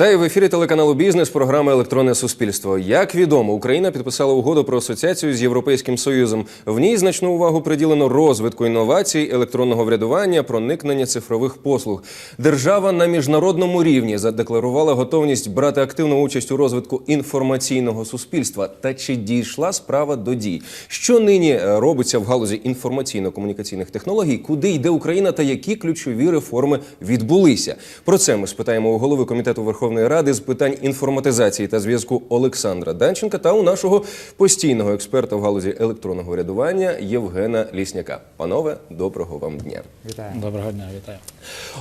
Вітаю в ефірі телеканалу Бізнес. Програма Електронне суспільство. Як відомо, Україна підписала угоду про асоціацію з Європейським Союзом. В ній значну увагу приділено розвитку інновацій, електронного врядування, проникнення цифрових послуг. Держава на міжнародному рівні задекларувала готовність брати активну участь у розвитку інформаційного суспільства. Та чи дійшла справа до дій? Що нині робиться в галузі інформаційно-комунікаційних технологій? Куди йде Україна та які ключові реформи відбулися? Про це ми спитаємо у голови комітету Верховної Ради з питань інформатизації та зв'язку Олександра Данченка та у нашого постійного експерта в галузі електронного рядування Євгена Лісняка. Панове, доброго вам дня. Вітаю. Доброго дня, вітаю.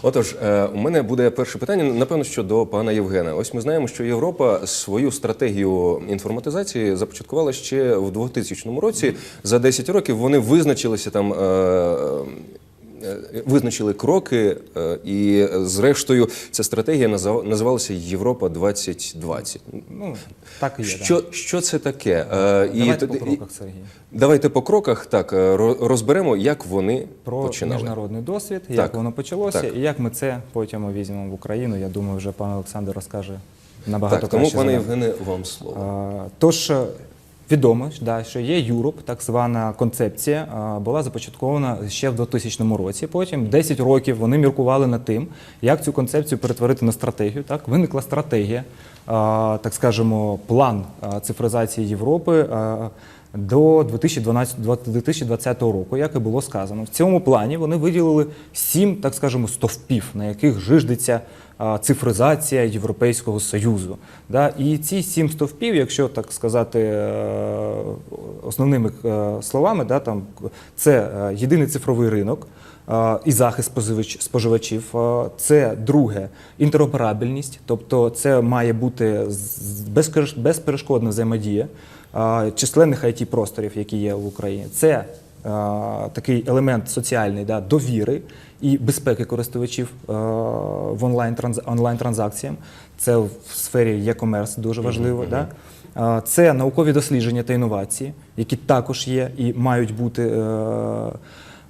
Отож, е, у мене буде перше питання, напевно, що до пана Євгена. Ось ми знаємо, що Європа свою стратегію інформатизації започаткувала ще в 2000 році. За 10 років вони визначилися там. Е, Визначили кроки, е, і е, зрештою ця стратегія називалася Європа 2020. Ну, так і є. Що, що це таке? Давайте т- по кроках, Сергій. Давайте по кроках так розберемо, як вони Про починали. міжнародний досвід, Так. як воно почалося, Так. і як ми це потім візьмемо в Україну. Я думаю, вже пан Олександр розкаже набагато Так, тому, пане. Євгене, вам слово. Тож відомо, да, що є Юроп, так звана концепція, була започаткована ще в 2000 році. Потім 10 років вони міркували над тим, як цю концепцію перетворити на стратегію. Так виникла стратегія, так скажемо, план цифризації Європи. До 2012 2020 року, як і було сказано, в цьому плані вони виділили сім, так скажемо, стовпів, на яких жиждеться цифризація Європейського Союзу. І ці сім стовпів, якщо так сказати е, основними е, словами, там, це е, єдиний цифровий ринок. І захист споживач- споживачів, це друге інтероперабельність, тобто це має бути безперешкодна взаємодія численних it просторів, які є в Україні. Це е, такий елемент соціальний да, довіри і безпеки користувачів е, в онлайн онлайн транзакціям. Це в сфері e-commerce дуже важливо. Да? Е, Це наукові дослідження та інновації, які також є і мають бути.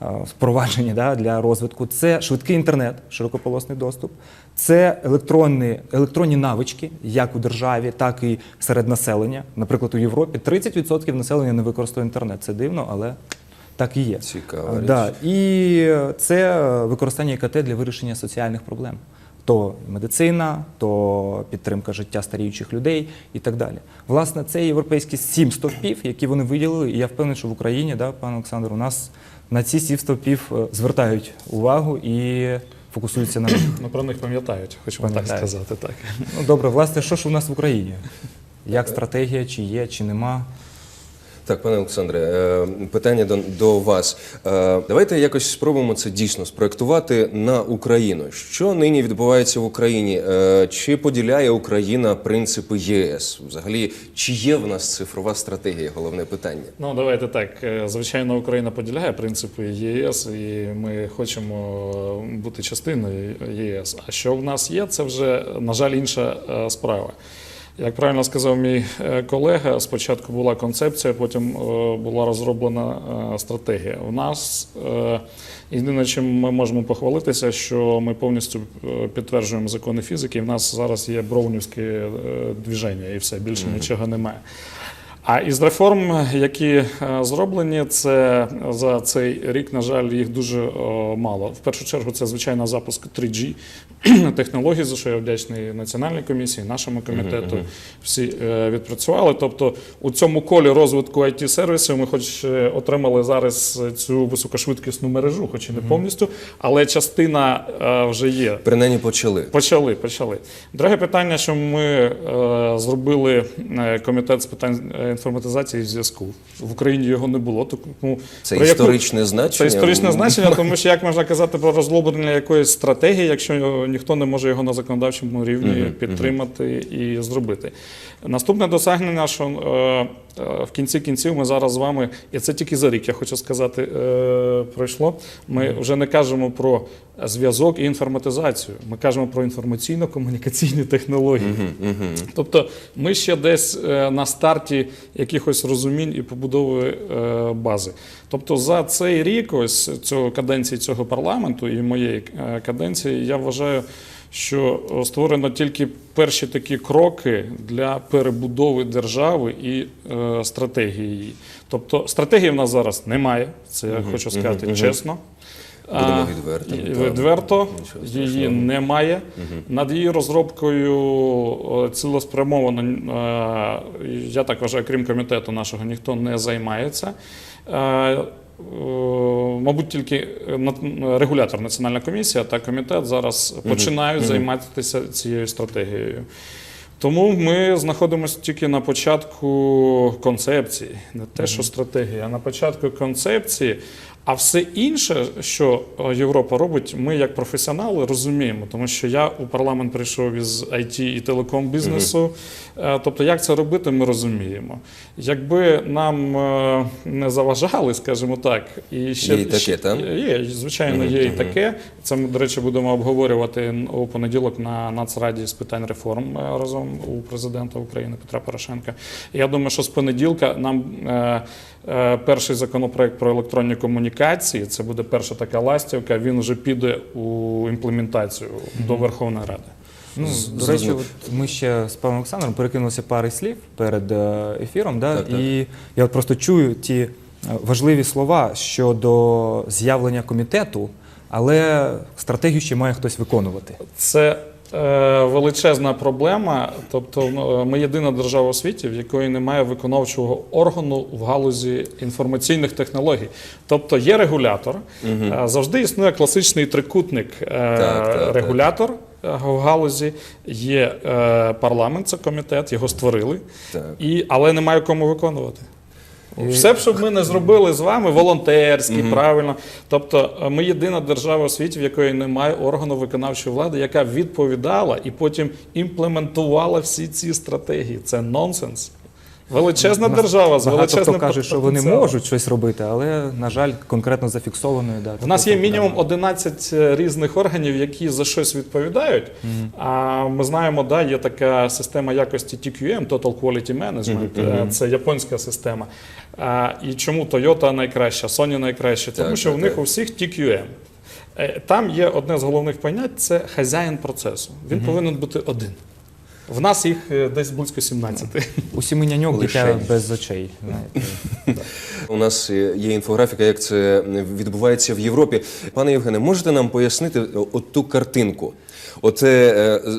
Е, е, Впроваджені да, для розвитку це швидкий інтернет, широкополосний доступ, це електронні, електронні навички, як у державі, так і серед населення. Наприклад, у Європі 30% населення не використовує інтернет. Це дивно, але так і є. Цікава річ. Да. І це використання ІКТ для вирішення соціальних проблем. То медицина, то підтримка життя старіючих людей і так далі. Власне, це європейські сім стовпів, які вони виділили. І я впевнений, що в Україні, да, пане Олександр, у нас на ці сів стовпів е, звертають увагу і фокусуються на них. Ну про них пам'ятають, хочемо так сказати. Так. Ну добре, власне, що ж у нас в Україні? Як стратегія, чи є, чи нема? Так, пане Олександре, е, питання до, до вас. Е, Давайте якось спробуємо це дійсно спроектувати на Україну. Що нині відбувається в Україні? Е, Чи поділяє Україна принципи єС? Взагалі, чи є в нас цифрова стратегія? Головне питання. Ну давайте так. Звичайно, Україна поділяє принципи ЄС, і ми хочемо бути частиною ЄС. А що в нас є, це вже на жаль інша справа. Як правильно сказав мій е, колега, спочатку була концепція, потім е, була розроблена е, стратегія. У нас єдине, чим ми можемо похвалитися, що ми повністю підтверджуємо закони фізики. і В нас зараз є броунівське движення, і все більше нічого немає. А із реформ, які е, зроблені, це за цей рік, на жаль, їх дуже е, мало. В першу чергу, це звичайно запуск 3G технологій, за що я вдячний національній комісії, нашому комітету. Всі е, відпрацювали. Тобто, у цьому колі розвитку it сервісів ми, хоч отримали зараз цю високошвидкісну мережу, хоч і не повністю, але частина вже є. Принаймні почали. Почали, почали. Друге питання, що ми зробили комітет з питань інформатизації зв'язку. В Україні його не було. Тому Це про яку- історичне значення. Це історичне значення, тому що як можна казати про розлоблення якоїсь стратегії, якщо ніхто не може його на законодавчому рівні підтримати і зробити. Наступне досягнення, що е, в кінці кінців ми зараз з вами, і це тільки за рік, я хочу сказати, е, пройшло. Ми вже не кажемо про зв'язок і інформатизацію. Ми кажемо про інформаційно-комунікаційні технології. Тобто ми ще десь е, на старті якихось розумінь і побудови е, бази. Тобто за цей рік, ось цього каденції цього парламенту і моєї е, каденції, я вважаю, що е, створено тільки перші такі кроки для перебудови держави і е, стратегії її. Тобто стратегії в нас зараз немає, це я хочу сказати мгм. чесно. Будемо А, відвертими. Відверто її немає. Над її розробкою е, цілеспрямовано, е, я так вважаю, крім комітету нашого, ніхто не займається. Е, е, Мабуть, тільки регулятор Національна комісія та комітет зараз починають займатися цією стратегією. Тому ми знаходимося тільки на початку концепції, не те, що стратегія, а на початку концепції. А все інше, що е, Європа робить, ми як професіонали розуміємо, тому що я у парламент прийшов із IT і телеком бізнесу. Е, Тобто, як це робити, ми розуміємо. Якби нам е, не заважали, скажімо так, і ще Є і таке, так? Є, звичайно, є і таке. Це ми, до речі, будемо обговорювати у понеділок на Нацраді з питань реформ разом у президента України Петра Порошенка. Я думаю, що з понеділка нам перший законопроект про електронні комунікації, це буде перша така ластівка. Він вже піде у імплементацію до Верховної Ради. Ну, до речі, от ми ще з паном Олександром перекинулися пари слів перед е, ефіром, да? Так, так. і я от просто чую ті е, важливі слова щодо з'явлення комітету, але стратегію ще має хтось виконувати. Це е, величезна проблема. Тобто, ну, ми єдина держава у світі, в якої немає виконавчого органу в галузі інформаційних технологій. Тобто є регулятор, е, завжди існує класичний трикутник е, так, так. регулятор. е, В галузі є е, парламент, це комітет, його створили, Так. і, але немає кому виконувати. Все, щоб ми не зробили з вами, волонтерські, правильно. Тобто, е, ми єдина держава у світі, в якої немає органу виконавчої влади, яка відповідала і потім імплементувала всі ці стратегії. Це нонсенс. Величезна держава з Багато величезним хто каже, що вони потенціалом. можуть щось робити, але, на жаль, конкретно зафіксованої дати. У нас є мінімум 11 різних органів, які за щось відповідають. А ми знаємо, да, є така система якості TQM, Total Quality Management. Е, Це японська система. А, І чому Toyota найкраща, Sony найкраща? Тому Так, що так, в них у всіх TQM. Е, Там є одне з головних понять це хазяїн процесу. Він повинен бути один. В нас їх е, десь близько 17. У сіми няньок дитя без очей. Знаєте. У нас е, є інфографіка, як це відбувається в Європі. Пане Євгене, можете нам пояснити от ту картинку? Оце е,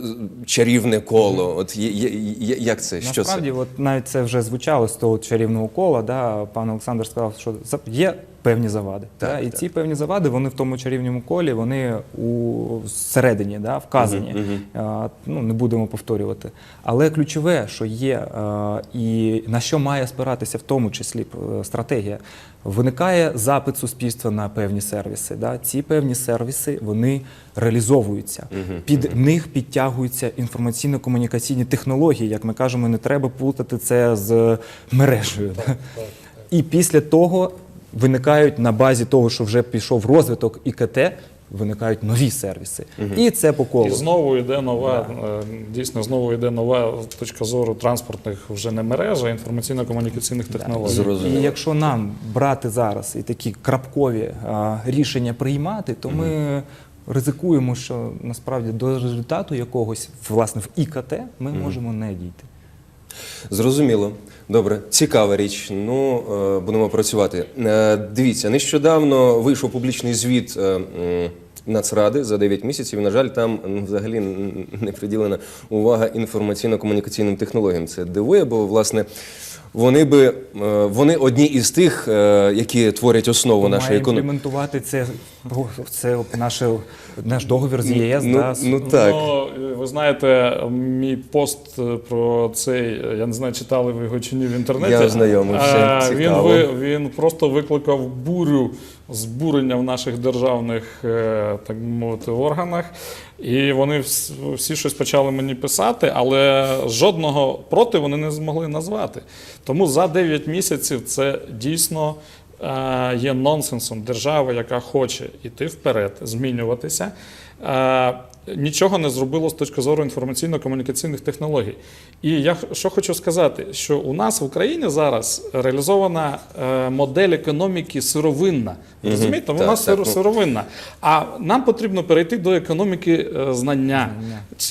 чарівне коло. От є- є- є- як це? Що це? Насправді, от навіть це вже звучало з того чарівного кола. Да, пан Олександр сказав, що за- є певні завади. Так, да, і так. ці певні завади, вони в тому чарівному колі, вони у середині да, вказані. А, ну, не будемо повторювати. Але ключове, що є, а, і на що має спиратися в тому числі е, стратегія, виникає запит суспільства на певні сервіси. Да? Ці певні сервіси вони реалізовуються. Під них підтягуються інформаційно-комунікаційні технології. Як ми кажемо, не треба плутати це з мережею. да. І після того виникають на базі того, що вже пішов розвиток ІКТ, виникають нові сервіси. І це по колу. І знову йде нова, е, дійсно, знову йде нова точка зору транспортних вже не мереж, а інформаційно-комунікаційних технологій. Зрозуміло. І якщо нам брати зараз і такі крапкові а, рішення приймати, то ми ризикуємо, що насправді до результату якогось власне в ІКТ ми можемо не дійти. Зрозуміло. Добре, цікава річ. Ну, е, будемо працювати. Е, Дивіться, нещодавно вийшов публічний звіт е, Нацради за 9 місяців. І, на жаль, там взагалі не приділена увага інформаційно-комунікаційним технологіям. Це дивує, бо власне. Вони би вони одні із тих, які творять основу нашої економіки. імплементувати це, це наш, наш договір з ЄС. Ну, да, ну так. Ну, ви знаєте, мій пост про цей, я не знаю, читали ви його чи ні в інтернеті. Я ознайомився, А, Він, цікаво. ви, він просто викликав бурю збурення в наших державних, е, так би мовити, органах. І вони всі щось почали мені писати, але жодного проти вони не змогли назвати. Тому за 9 місяців це дійсно е, є нонсенсом. Держава, яка хоче йти вперед, змінюватися. е, нічого не зробило з точки зору інформаційно-комунікаційних технологій. І я що хочу сказати, що у нас в Україні зараз реалізована е, модель економіки сировинна. Ви Розумієте, вона Так, так, сировинна. А нам потрібно перейти до економіки е, знання.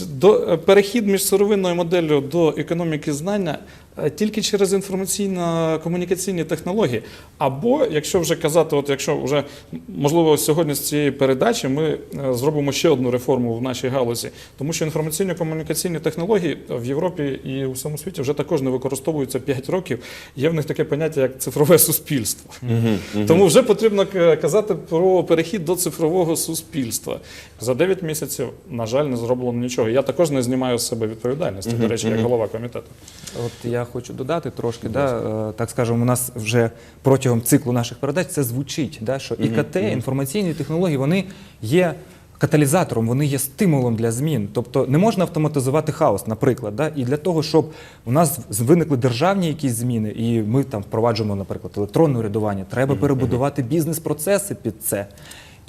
До, е, перехід між сировинною моделлю до економіки знання е, тільки через інформаційно-комунікаційні технології. Або, якщо вже казати, от якщо вже можливо сьогодні з цієї передачі ми е, зробимо ще одну реформу в нашій галузі, тому що інформаційно-комунікаційні технології в Європі і у всьому світі вже також не використовуються 5 років. Є в них таке поняття як цифрове суспільство. Тому вже потрібно казати про перехід до цифрового суспільства. За 9 місяців, на жаль, не зроблено нічого. Я також не знімаю з себе відповідальності, до речі, як голова комітету. От я хочу додати трошки, да, е, так скажемо, у нас вже протягом циклу наших передач це звучить, да, що ІКТ, інформаційні технології, вони є каталізатором, вони є стимулом для змін. Тобто не можна автоматизувати хаос, наприклад. Да? І для того, щоб у нас виникли державні якісь зміни, і ми там впроваджуємо, наприклад, електронне урядування, треба перебудувати бізнес-процеси під це.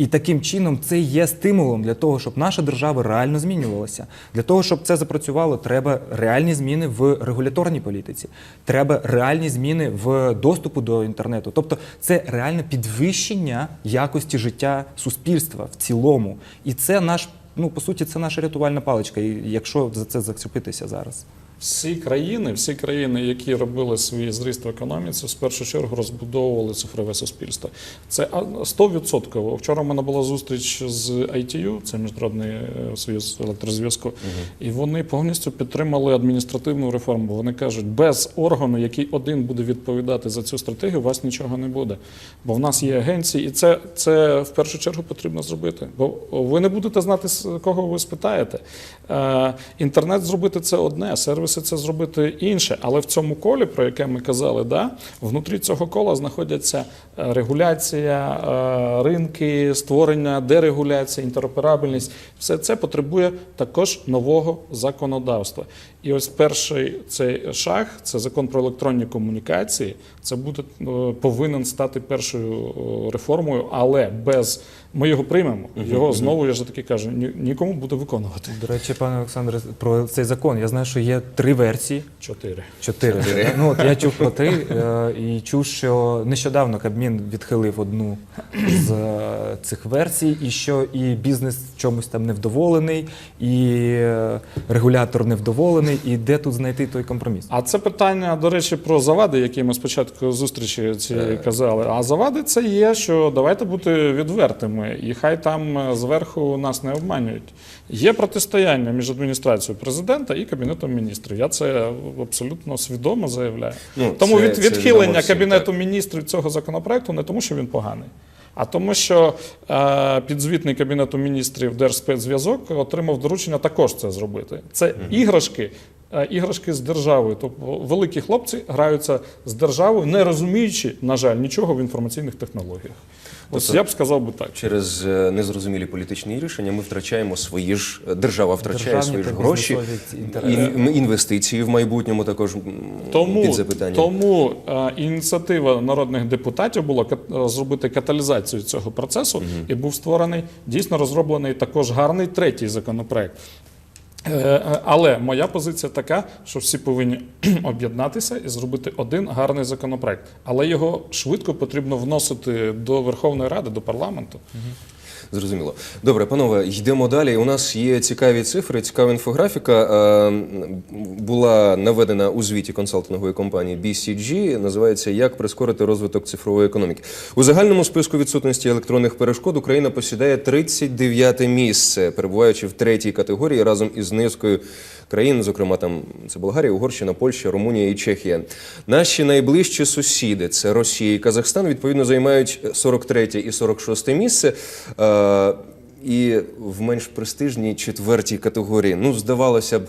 І таким чином це є стимулом для того, щоб наша держава реально змінювалася. Для того, щоб це запрацювало, треба реальні зміни в регуляторній політиці, треба реальні зміни в доступу до інтернету. Тобто це реальне підвищення якості життя суспільства в цілому. І це наш, ну по суті, це наша рятувальна паличка. І якщо за це зачепитися зараз. Всі країни, всі країни, які робили свій зріст в економіці, в першу чергу розбудовували цифрове суспільство. Це а, 100%. Вчора в мене була зустріч з ITU, це міжнародний е, союз електрозв'язку, і вони повністю підтримали адміністративну реформу. Вони кажуть, без органу, який один буде відповідати за цю стратегію, у вас нічого не буде. Бо в нас є агенції, і це, це в першу чергу потрібно зробити. Бо ви не будете знати, кого ви спитаєте. Е, інтернет зробити це одне, сервіси це зробити інше. Але в цьому колі, про яке ми казали, да, внутрі цього кола знаходяться е, регуляція, е, ринки, створення дерегуляції, інтероперабельність. Все це потребує також нового законодавства. І ось перший цей шаг це закон про електронні комунікації. Це буде е, повинен стати першою реформою, але без ми його приймемо. Його знову я ж таки кажу, ні- нікому буде виконувати. До речі, пане Олександре, про цей закон. Я знаю, що є три версії. Чотири. Чотири. Чотири. Ну, от я чув про три е, і чув, що нещодавно Кабмін відхилив одну з е, цих версій, і що і бізнес в чомусь там невдоволений, і е, регулятор невдоволений, і де тут знайти той компроміс. А це питання, до речі, про завади, які ми спочатку зустрічі цієї казали. А завади це є, що давайте бути відвертими, і хай там е, зверху нас не обманюють. Є протистояння між адміністрацією президента і кабінетом міністрів. Я це абсолютно свідомо заявляю. Ну, тому це- від, це відхилення відомо кабінету так. міністрів цього законопроекту не тому, що він поганий. А тому, що е, підзвітний кабінету міністрів Держспецзв'язок отримав доручення також це зробити. Це іграшки, іграшки з державою. Тобто великі хлопці граються з державою, не розуміючи, на жаль, нічого в інформаційних технологіях. Ось Тобто- я б сказав би так. Через е, незрозумілі політичні рішення ми втрачаємо свої ж е, держава втрачає Державні свої ж гроші, ін- інвестиції в майбутньому також Тому, під запитанням. тому е, ініціатива народних депутатів була е, зробити каталізацію цього процесу, і був створений дійсно розроблений також гарний третій законопроект. Е, е, Але моя позиція така, що всі повинні об'єднатися і зробити один гарний законопроект. Але його швидко потрібно вносити до Верховної Ради, до парламенту. Зрозуміло. Добре, панове, йдемо далі. У нас є цікаві цифри, цікава інфографіка. Е, Була наведена у звіті консалтингової компанії BCG. Називається Як прискорити розвиток цифрової економіки. У загальному списку відсутності електронних перешкод Україна посідає 39 місце, перебуваючи в третій категорії разом із низкою країн, зокрема там це Болгарія, Угорщина, Польща, Румунія і Чехія. Наші найближчі сусіди це Росія і Казахстан. Відповідно займають 43 і 46 місце. І в менш престижній четвертій категорії. Ну, здавалося б,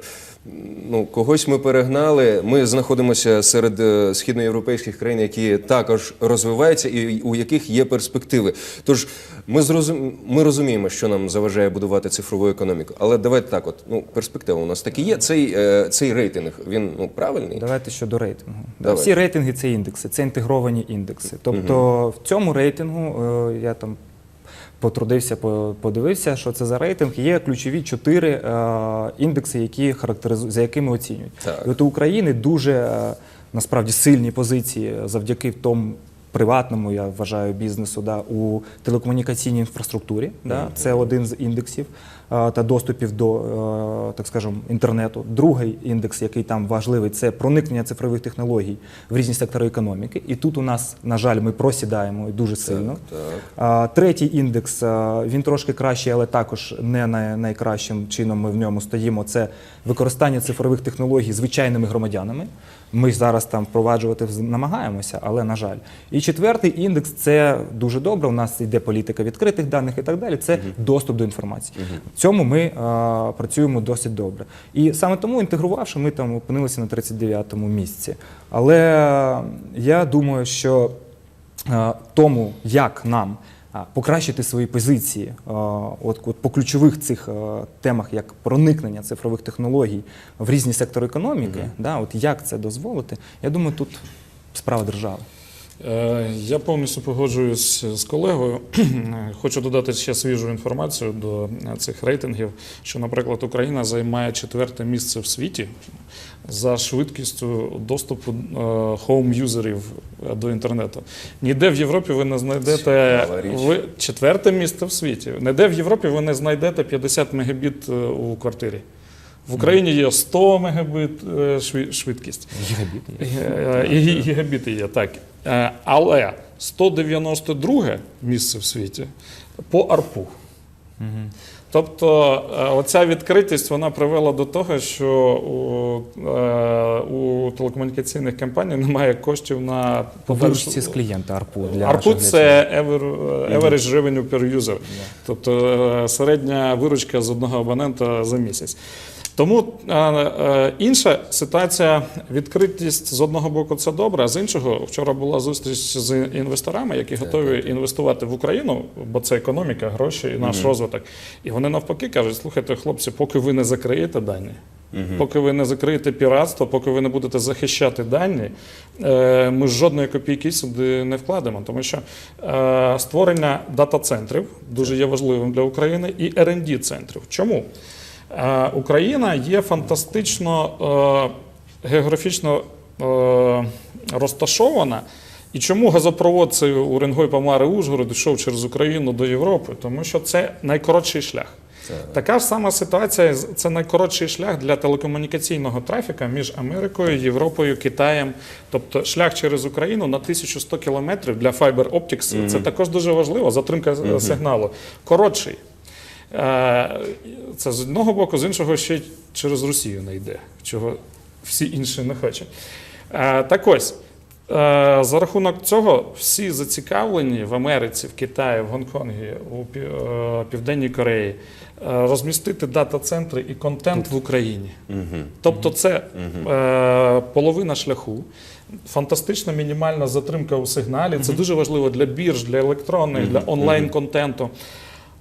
ну, когось ми перегнали. Ми знаходимося серед е, східноєвропейських країн, які також розвиваються і у яких є перспективи. Тож ми, зрозум... ми розуміємо, що нам заважає будувати цифрову економіку. Але давайте так: от ну, перспектива у нас таки є. Цей, е, цей рейтинг він ну, правильний. Давайте щодо рейтингу. Да, Давай. Всі рейтинги це індекси, це інтегровані індекси. Тобто в цьому рейтингу е, я там потрудився, по- подивився, що це за рейтинг. Є ключові чотири е, індекси, які характеризують, за якими оцінюють. Так. І от у України дуже е, насправді сильні позиції завдяки тому. Приватному, я вважаю, бізнесу да, у телекомунікаційній інфраструктурі. Да, це один з індексів та доступів до, е, так скажемо, інтернету. Другий індекс, який там важливий, це проникнення цифрових технологій в різні сектори економіки. І тут у нас, на жаль, ми просідаємо і дуже сильно. Так. А, Третій індекс він трошки кращий, але також не най- найкращим чином ми в ньому стоїмо. Це використання цифрових технологій звичайними громадянами. Ми зараз там впроваджувати намагаємося, але на жаль. І четвертий індекс це дуже добре. У нас йде політика відкритих даних і так далі. Це доступ до інформації. В цьому ми а, працюємо досить добре. І саме тому, інтегрувавши, ми там опинилися на 39-му місці. Але я думаю, що е, тому, як нам покращити свої позиції е, от, от по ключових цих е, темах, як проникнення цифрових технологій в різні сектори економіки, да, от як це дозволити, я думаю, тут справа держави. Е, Я повністю погоджуюсь з колегою. Хочу додати ще свіжу інформацію до цих рейтингів, що, наприклад, Україна займає четверте місце в світі за швидкістю доступу хоум-юзерів до інтернету. Ніде в Європі ви не знайдете ви четверте місце в світі. Ніде в Європі ви не знайдете 50 мегабіт е, у квартирі. В Україні є 100 мегабіт е, швидкість. Гігабіти. І гі- гігабіти є, так. Е, Але 192 місце в світі по арпу. Тобто е, оця відкритість вона привела до того, що у, е, у телекомунікаційних компаній немає коштів на виручці з клієнта ARPU для наших це aver- average revenue per user, тобто е, середня виручка з одного абонента за місяць. Тому е, е, інша ситуація, відкритість з одного боку це добре, а з іншого вчора була зустріч з інвесторами, які готові інвестувати в Україну, бо це економіка, гроші і наш розвиток. І вони навпаки кажуть: слухайте, хлопці, поки ви не закриєте дані, поки ви не закриєте піратство, поки ви не будете захищати дані, е, ми жодної копійки сюди не вкладемо, тому що створення дата-центрів дуже є важливим для України і rd центрів. Чому? Е, Україна є фантастично е, географічно е, розташована. І чому газопровод цей Уренгой Помари Ужгород йшов через Україну до Європи? Тому що це найкоротший шлях. Така ж сама ситуація. Це найкоротший шлях для телекомунікаційного трафіка між Америкою, Європою, Китаєм. Тобто шлях через Україну на 1100 кілометрів для Fiber Optics. Це також дуже важливо. Затримка е, сигналу. Коротший. Е, Це з одного боку, з іншого ще й через Росію не йде, чого всі інші не хочуть. Е, Так ось, е, за рахунок цього всі зацікавлені в Америці, в Китаї, в Гонконгі, у Південній Кореї розмістити дата-центри і контент в Україні. Тобто це половина шляху. Фантастична мінімальна затримка у сигналі. Це дуже важливо для бірж, для електронних, для онлайн-контенту.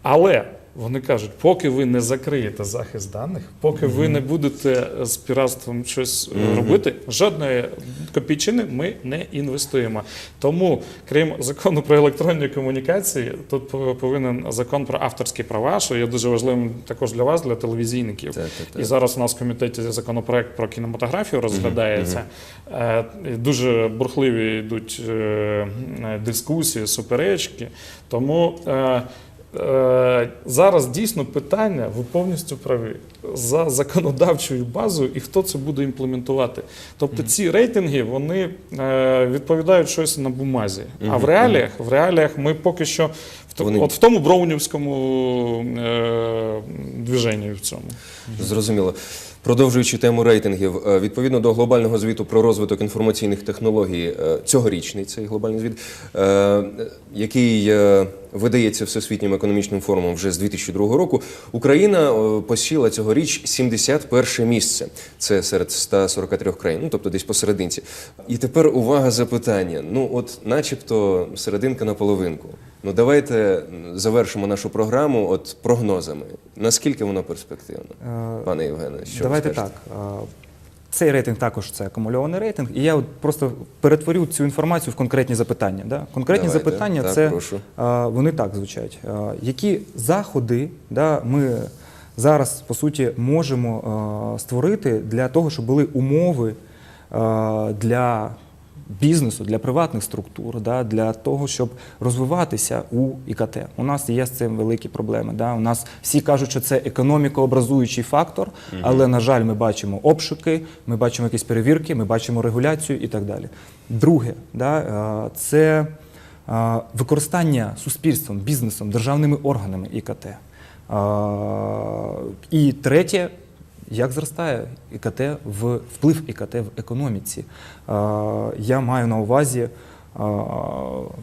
Але вони кажуть, поки ви не закриєте захист даних, поки ви не будете з піратством щось е, робити, жодної копійчини ми не інвестуємо. Тому, крім закону про електронні комунікації, тут повинен закон про авторські права, що є дуже важливим також для вас, для телевізійників. Так, так, так. І зараз у нас в комітеті законопроект про кінематографію розглядається. Е, Дуже бурхливі йдуть е, дискусії, суперечки. Тому зараз дійсно питання, ви повністю праві, за законодавчою базою і хто це буде імплементувати. Тобто ці рейтинги вони е, відповідають щось на бумазі. А в реаліях, в реаліях ми поки що Вони- от в тому броунівському е, движенні в цьому. Зрозуміло. Продовжуючи тему рейтингів, е, відповідно до глобального звіту про розвиток інформаційних технологій, е, цьогорічний цей глобальний звіт, е, який видається Всесвітнім економічним форумом вже з 2002 року, Україна посіла цьогоріч 71 місце. Це серед 143 країн, ну тобто десь посерединці. І тепер увага запитання. Ну, от, начебто, серединка на половинку. Ну, давайте завершимо нашу програму от прогнозами. Наскільки воно перспективно? Е, Пане Євгене, що Давайте скажете? так. е, Цей рейтинг також це акумульований рейтинг, і я от просто перетворю цю інформацію в конкретні запитання. Да? Конкретні Давайте. запитання Так, це прошу. вони так звучать. Які заходи да, ми зараз по суті можемо створити для того, щоб були умови для бізнесу, для приватних структур, да, для того, щоб розвиватися у ІКТ. У нас є з цим великі проблеми. Да. У нас всі кажуть, що це економікообразуючий фактор, але на жаль, ми бачимо обшуки, ми бачимо якісь перевірки, ми бачимо регуляцію і так далі. Друге, да, е, це е, використання суспільством, бізнесом, державними органами ІКТ. Е, І третє, як зростає ІКТ в вплив ІКТ в економіці? Я маю на увазі. е,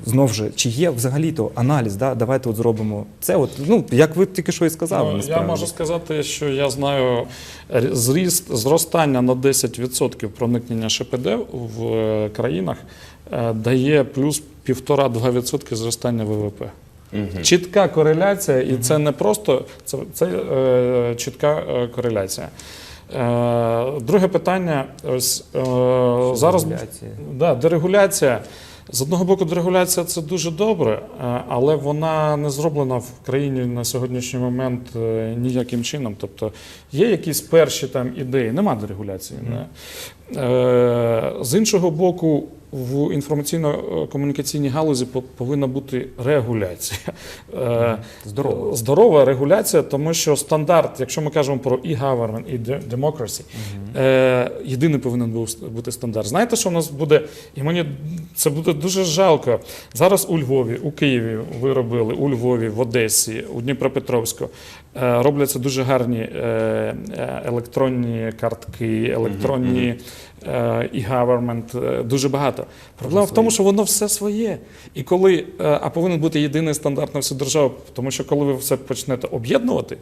Знов же, чи є взагалі-то аналіз? Да? Давайте от зробимо це. От, ну, як ви тільки що і сказали. Ну, я можу сказати, що я знаю зріст зростання на 10% проникнення ШПД в е, країнах е, дає плюс 1,5-2% зростання ВВП. Чітка кореляція, і це не просто це, це е, чітка е, кореляція. Е, друге питання: ось е, зараз Дерегуляція. Да, дерегуляція. З одного боку, дерегуляція це дуже добре, е, але вона не зроблена в країні на сьогоднішній момент е, ніяким чином. Тобто є якісь перші там ідеї, нема дерегуляції. Не? Е, З іншого боку, в інформаційно-комунікаційній галузі по- повинна бути регуляція. Е, Здорово. Здорова регуляція, тому що стандарт, якщо ми кажемо про e-government і de- democracy, е, єдиний повинен бути стандарт. Знаєте, що в нас буде? І мені це буде дуже жалко. Зараз у Львові, у Києві ви робили, у Львові, в Одесі, у Дніпропетровську робляться дуже гарні е, е, електронні картки, електронні і е, дуже багато. Проблема в тому, що воно все своє. І коли, е, а повинен бути єдиний стандарт на всю державу, тому що коли ви все почнете об'єднувати,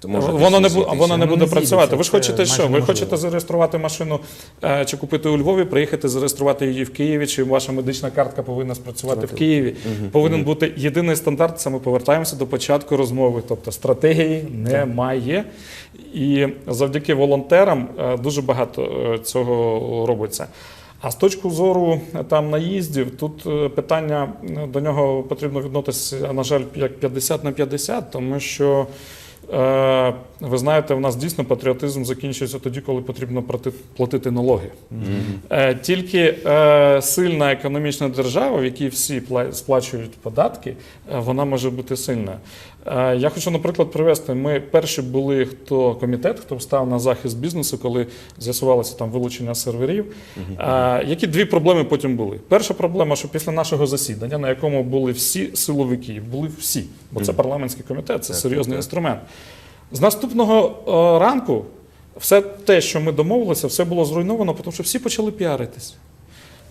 То може воно не, десь бу- якийсь- воно не буде працювати. Ви ж хочете що? Ви хочете зареєструвати машину е, чи купити у Львові, приїхати зареєструвати її в Києві, чи ваша медична картка повинна спрацювати в Києві. Повинен бути єдиний стандарт. Це ми повертаємося до початку розмови. Тобто стратегії немає. І завдяки волонтерам е, дуже багато е, цього робиться. А з точки зору там наїздів, тут питання е, до нього потрібно відноситися, на жаль, як 50 на 50, тому що. Е, ви знаєте, в нас дійсно патріотизм закінчується тоді, коли потрібно платити налоги. Е, Тільки е, сильна економічна держава, в якій всі пла- сплачують податки, вона може бути сильною. Е, Я хочу, наприклад, привести. Ми перші були хто комітет, хто встав на захист бізнесу, коли з'ясувалося там вилучення серверів. Е, Які дві проблеми потім були? Перша проблема, що після нашого засідання, на якому були всі силовики, були всі, бо це парламентський комітет, це серйозний інструмент. З наступного е, ранку все те, що ми домовилися, все було зруйновано, тому що всі почали піаритись.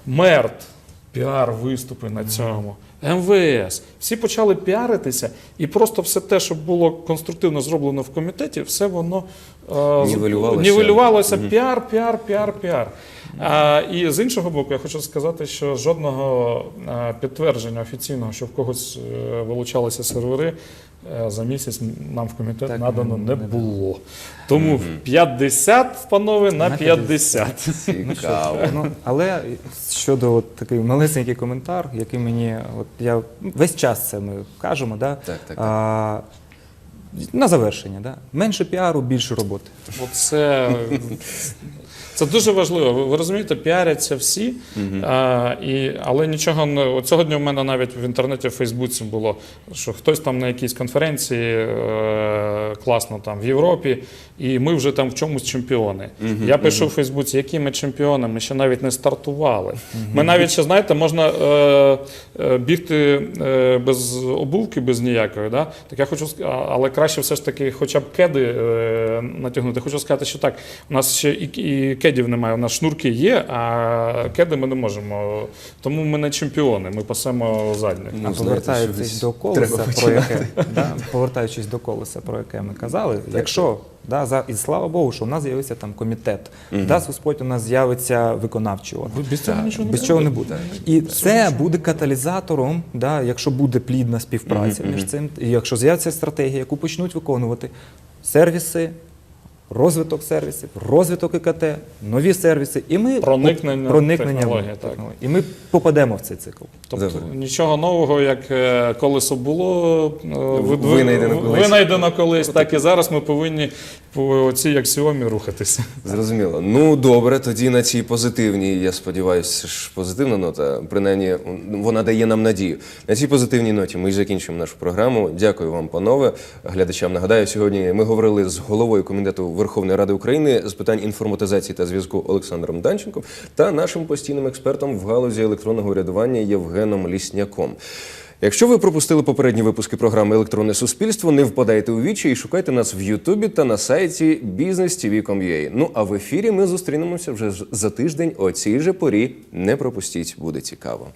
МЕРТ, піар виступи на цьому, МВС. Всі почали піаритися, і просто все те, що було конструктивно зроблено в комітеті, все воно е, Нівелювалося. нівелювалося. Піар, піар, піар, піар. А, і з іншого боку, я хочу сказати, що жодного підтвердження офіційного, що в когось е, вилучалися сервери, е, за місяць нам в комітет Так, надано не- не не було. Тому 50, панове, на На 50. Цікаво. Ну, але щодо от такий малесенький коментар, який мені, от я весь час це ми кажемо, да? Так, так, так. А, на завершення, да? менше піару, більше роботи. Оце це дуже важливо. Ви, розумієте, піаряться всі, а, і, але нічого не от сьогодні. У мене навіть в інтернеті в Фейсбуці було, що хтось там на якійсь конференції е, класно там в Європі, і ми вже там в чомусь чемпіони. Я пишу в Фейсбуці, які ми чемпіони, ми ще навіть не стартували. Ми навіть ще знаєте, можна е, е, бігти е, без обувки, без ніякої. Да? Так я хочу але краще все ж таки, хоча б кеди е, натягнути. Хочу сказати, що так, у нас ще і, і кедів немає. У нас шнурки є, а кеди ми не можемо. Тому ми не чемпіони, ми пасемо задніх. Ну, а повертаючись до колеса, про яке, да, повертаючись до колеса, про яке ми казали, якщо да, за, і слава Богу, що у нас з'явився там комітет, дасть Господь у нас з'явиться виконавчий орган. Без цього нічого не Без чого не буде. І це буде каталізатором, да, якщо буде плідна співпраця між цим, і якщо з'явиться стратегія, яку почнуть виконувати сервіси, розвиток сервісів, розвиток ІКТ, нові сервіси, і ми Проникнення проникнення в так. технології. І ми попадемо в цей цикл. Тобто Добре. нічого нового, як е, колесо було е, ви- Винайдено колись. винайдено колись, так і зараз ми повинні по цій аксіомі рухатися. Зрозуміло. Ну добре, тоді на цій позитивній, я сподіваюся, ж позитивна нота, принаймні вона дає нам надію. На цій позитивній ноті ми й закінчимо нашу програму. Дякую вам, панове. Глядачам нагадаю, сьогодні ми говорили з головою комітету Верховної Ради України з питань інформатизації та зв'язку Олександром Данченком та нашим постійним експертом в галузі електронного урядування Євгеном Лісняком. Якщо ви пропустили попередні випуски програми Електронне суспільство, не впадайте у вічі і шукайте нас в Ютубі та на сайті business.tv.com.ua. Ну а в ефірі ми зустрінемося вже за тиждень о цій же порі. Не пропустіть, буде цікаво.